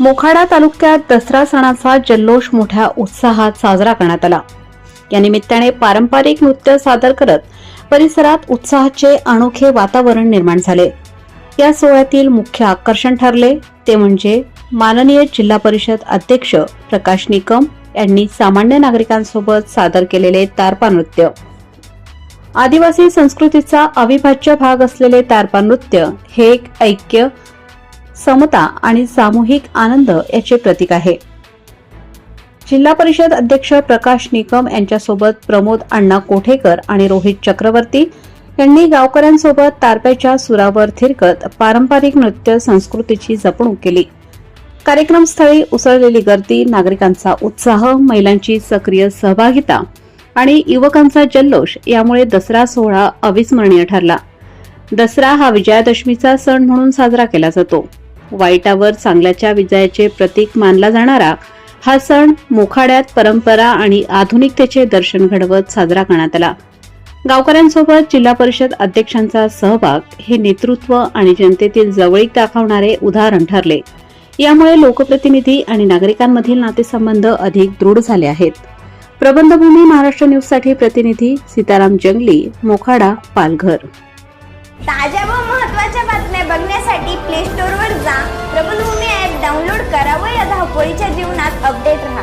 मोखाडा तालुक्यात दसरा सणाचा जल्लोष मोठ्या उत्साहात साजरा करण्यात आला. या निमित्ताने पारंपरिक नृत्य सादर करत परिसरात उत्साहाचे अनोखे वातावरण निर्माण झाले. या सोहळ्यातील मुख्य आकर्षण ठरले ते म्हणजे माननीय जिल्हा परिषद अध्यक्ष प्रकाश निकम यांनी सामान्य नागरिकांसोबत सादर केलेले तारपा नृत्य. आदिवासी संस्कृतीचा अविभाज्य भाग असलेले तारपा नृत्य हे एक ऐक्य समता आणि सामूहिक आनंद याचे प्रतीक आहे. जिल्हा परिषद अध्यक्ष प्रकाश निकम यांच्यासोबत प्रमोद अण्णा कोठेकर आणि रोहित चक्रवर्ती यांनी गावकऱ्यांसोबत तारप्याच्या सुरावर थिरकत पारंपरिक नृत्य संस्कृतीची जपणूक केली. कार्यक्रमस्थळी उसळलेली गर्दी नागरिकांचा उत्साह महिलांची सक्रिय सहभागिता आणि युवकांचा जल्लोष यामुळे दसरा सोहळा अविस्मरणीय ठरला. दसरा हा विजयादशमीचा सण म्हणून साजरा केला जातो. वाईटावर चांगल्याच्या विजयाचे प्रतीक मानला जाणारा हा सण मोखाड्यात परंपरा आणि आधुनिकतेचे दर्शन घडवत साजरा करण्यात आला. गावकऱ्यांसोबत जिल्हा परिषद अध्यक्षांचा सहभाग हे नेतृत्व आणि जनतेतील जवळीक दाखवणारे उदाहरण ठरले. यामुळे लोकप्रतिनिधी आणि नागरिकांमधील नातेसंबंध अधिक दृढ झाले आहेत. प्रबंधभूमी महाराष्ट्र न्यूजसाठी प्रतिनिधी सीताराम जंगली मोखाडा पालघर. ताज्या व महत्त्वाच्या बातम्या बघण्यासाठी धावपळीच्या जीवनात अपडेट राहा.